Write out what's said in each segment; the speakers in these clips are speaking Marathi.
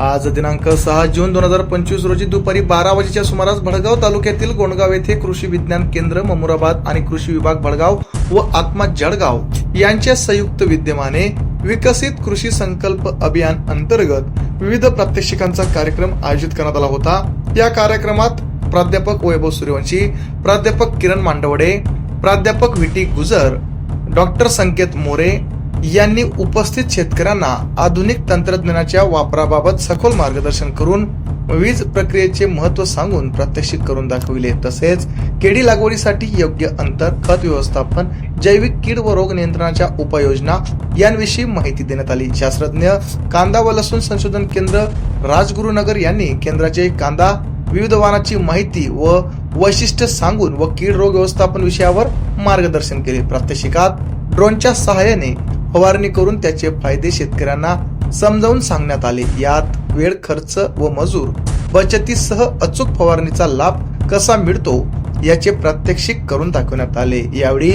आज दिनांक सहा जून दोन हजार पंचवीस रोजी दुपारी बारा वाजेच्या सुमारास भडगाव तालुक्यातील गोंडगाव येथे कृषी विज्ञान केंद्र ममुराबाद आणि कृषी विभाग भडगाव व आत्मा जळगाव यांच्या संयुक्त विद्यमाने विकसित कृषी संकल्प अभियान अंतर्गत विविध प्रात्यक्षिकांचा कार्यक्रम आयोजित करण्यात आला होता. या कार्यक्रमात प्राध्यापक वैभव सूर्यवंशी प्राध्यापक किरण मांडवडे प्राध्यापक व्ही गुजर डॉक्टर संकेत मोरे यांनी उपस्थित शेतकऱ्यांना आधुनिक तंत्रज्ञानाच्या वापराबाबत सखोल मार्गदर्शन करून वीज प्रक्रियेचे महत्त्व सांगून प्रात्यक्षिक करून दाखविले. तसेच केळी लागवडीसाठी योग्य अंतर खत व्यवस्थापन जैविक कीड व रोग नियंत्रणाच्या उपाययोजना यांविषयी माहिती देण्यात आली. शास्त्रज्ञ कांदा व लसूण संशोधन केंद्र राजगुरुनगर यांनी केंद्राचे कांदा विविध वाहनाची माहिती व वैशिष्ट्य सांगून व कीड रोग व्यवस्थापन विषयावर मार्गदर्शन केले. प्रात्यक्षिकात ड्रोनच्या सहाय्याने फवारणी करून त्याचे फायदे शेतकऱ्यांना समजावून सांगण्यात आले. यात वेळ खर्च व मजूर बचतीसह अचूक फवारणीचा लाभ कसा मिळतो याचे प्रात्यक्षिक करून दाखवण्यात आले. यावेळी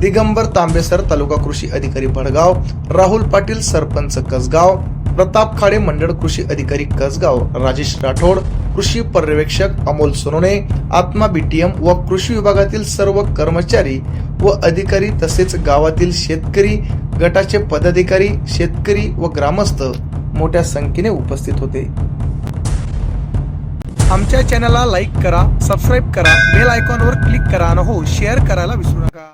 दिगंबर तांबेसर तालुका कृषी अधिकारी भडगाव राहुल पाटील सरपंच कसगाव प्रताप खाडे मंडळ कृषी अधिकारी कसगाव राजेश राठोड कृषी पर्यवेक्षक अमोल सोनोने आत्मा बीटीएम व कृषी विभागातील सर्व कर्मचारी व अधिकारी तसेच गावातील शेतकरी गटाचे पदाधिकारी शेतकरी व ग्रामस्थ मोठ्या संख्येने उपस्थित होते. आमच्या चॅनलला लाईक करा सबस्क्राईब करा बेल आयकॉनवर क्लिक करा आणि हो शेअर करायला विसरू नका.